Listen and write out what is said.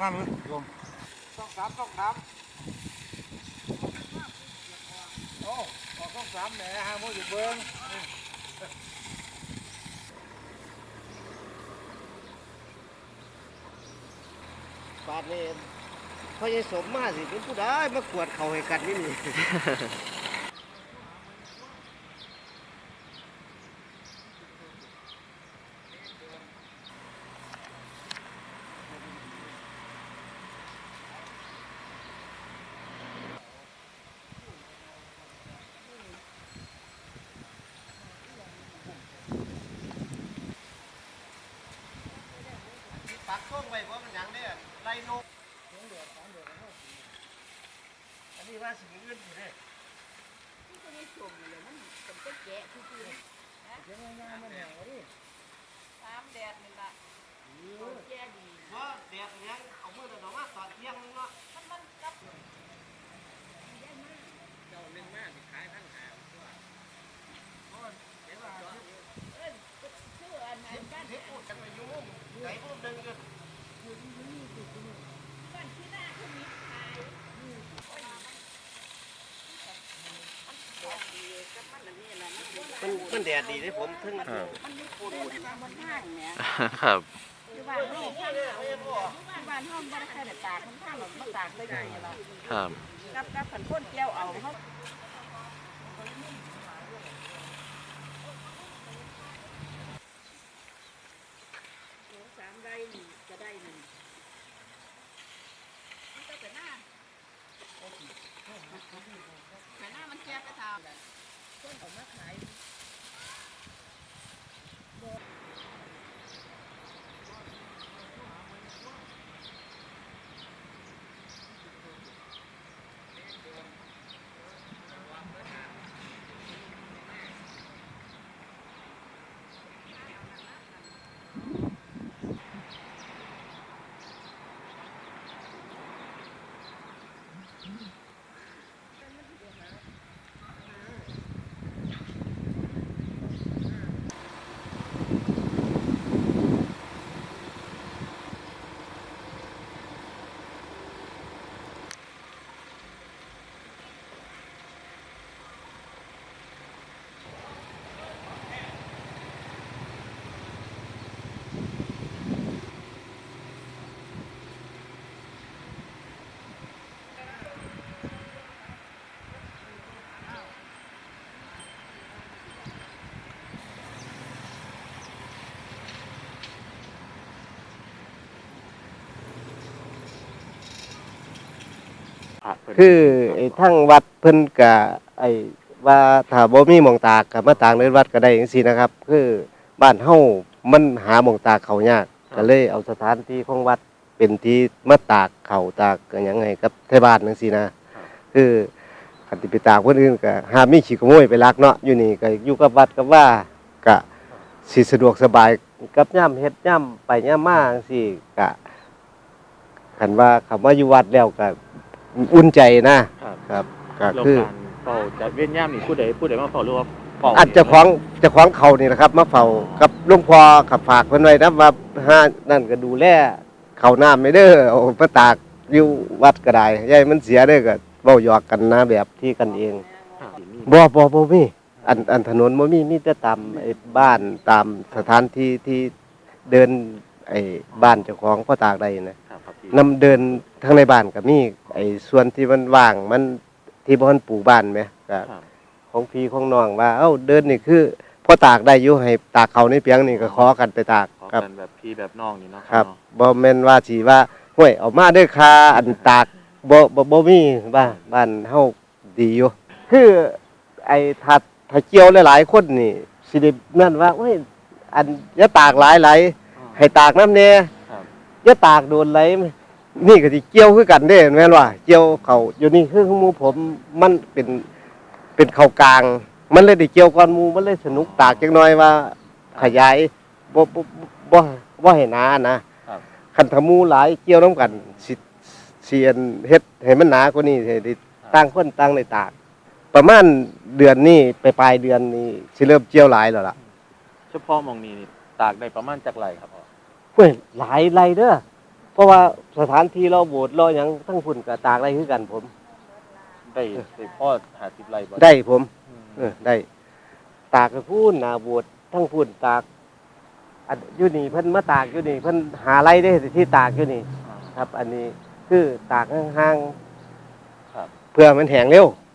มาเลยโยมต้องสามต้องสามโอ้ออกต้องสามแหน่ฮะโมอยู่เบิ้งบาดนี้พ่อใหญ่สมมาสิเป็นผู้ใดมากวดเขาให้กันนี่นี่ ไว้เพราะมันหยังเนี่ยไล่นกสองเดือนสามเดือนแล้วอันนี้ว่าสิ่งอื่นอยู่เนี่ยก็ไม่ชมเลยมันเป็นก็แกะที่คือเสียงงานมันแหงวะดิตามแดดนี่ละเขาแก่ดีว่าแดดเนี้ยเอามือแต่ดอกมาตอนเที่ยงนึงเนาะมันมันกับเจ้าหนึ่งมากขายพันหาว่าเห็นว่าเอ้ยชื่ออันนั้นบ้านเฮ็ดพูดกันไปยุ่งไหนพูดดึงกัน บ้านที่หน้าเขามีขายแดดดีกับมันอันนี้แหละมันมันมันแดดดีเลยผมถึงมันมีปูนมันห้างเนี่ยครับที่บ้านเฮาที่บ้านเฮาบ่ได้ใครได้ตากมันข้างหรอกมันตากได้ยังไงล่ะครับ กับกับขันพ่นแก้วเอาเขาสามได้หนึ่งจะได้หนึ่งมันก็แต่หน้าแต่หน้ามันแก้ไปทำต้นออกมาขาย คือไอ้ทั้งวัดเพิ่นกะไอ้ว่าถ้าบ่มีหม่องตากก็มาตากในวัดก็ได้จังซี่นะครับ คือบ้านเฮามันหาหม่องตากเขายากก็เลยเอาสถานที่ของวัดเป็นที่มาตากเขาตากกันหยังไงกับไทบ้านจังซี่นะ คือคันสิไปตากคนอื่นก็ห้ามมีขี้ขโมยไปลักเนาะอยู่นี่ก็อยู่กับวัดกับว่าก็สิสะดวกสบายกับย่ำเฮ็ดย่ำไปย่ำมาจังซี่ก็คันว่าคำว่าอยู่วัดแล้วก็ อุ่นใจนะครับ ครับก็โรงคือ การเฝ้าจัดเวียนย่ามนี่ผู้ใดผู้ใดมาเฝ้าหรือว่าเฝ้าอาจจะของเจะของเขานี่นะครับ มาเฝ้ากับหลวงพ่อขับฝากเพิ่นไว้นะว่าห้านั่นก็ดูแลเขาน้ำไม่เด้อเอาไปตากอยู่วัดก็ได้ยายมันเสียเด้อก็เว้าหยอกกันนะแบบที่กันเองครับมีบ่บ่บ่มีอันอันถนนบ่มีมีแต่ตามไอ้บ้านตามสถานที่ที่เดินไอ้บ้านเจ้าของพ่อตากได้นะครับครับพี่ นำเดินทางในบ้านก็มีไอ้ส่วนที่มันว่างมันที่บ่ทันปลูกบ้านไหมก็ครับ ของพี่ของน้องว่า เอ้าเดินนี่คือพ่อตากได้อยู่ให้ตากเขาในเปียงนี่ก็ขอกันไปตากขอครับ กันแบบพี่แบบน้องนี่เนาะครับเนาะ บ่แม่นว่าสิว่าห้วยเอามาเด้อค่าอันตากบ่บ่บ่มีบ้านบ้านเฮาดีอยู่คือ ไอ้ถ้าถ้าเกี่ยวหลายๆคนนี่สิได้นั่นว่าเฮ้ยอันอย่าตากหลายหลายอ๋อให้ตากน้ำแน่ครับ อย่าตากโดนไหลนี่ก็สิเกี่ยวคือกันเด้แม่นว่าเกี่ยวเขาอยู่นี่คือหมู่ผมมันเป็นเป็นเขากลาง มันเลยได้เกี่ยวก่อนหมู่มันเลยสนุกตากจังน้อยว่า ขยายบ่บ่บ่บ่ให้หนานะครับคันทำหมู่หลายเกี่ยวน้ำกันสิเสียนเฮ็ดให้มันหนากว่านี้ให้ได้ต่างคนต่างได้ตาก ประมาณเดือนนี้ไปปลายเดือนนี้สิเริ่มเกี่ยวหลายแล้วล่ะ เฉพาะหมองนี้นี่ตากได้ประมาณจักไรครับพ่อ เฮ้ยหลายไรเด้อราะว่าสถานที่เราโบสถ์เราหยังทั้งพุ่นก็ตากได้คือกันผม ได้ได้พ่อหาสิบไร่บ่ได้ผม อืมเออได้ ตากก็พูนหนาโบสถ์ทั้งพุ่นตากอันอยู่นี่เพิ่นมาตากอยู่นี่เพิ่นหาไรได้ที่ตากอยู่นี่ ครับ อันนี้คือตากห่างครับ ๆเพื่อมันแห้งเร็วอ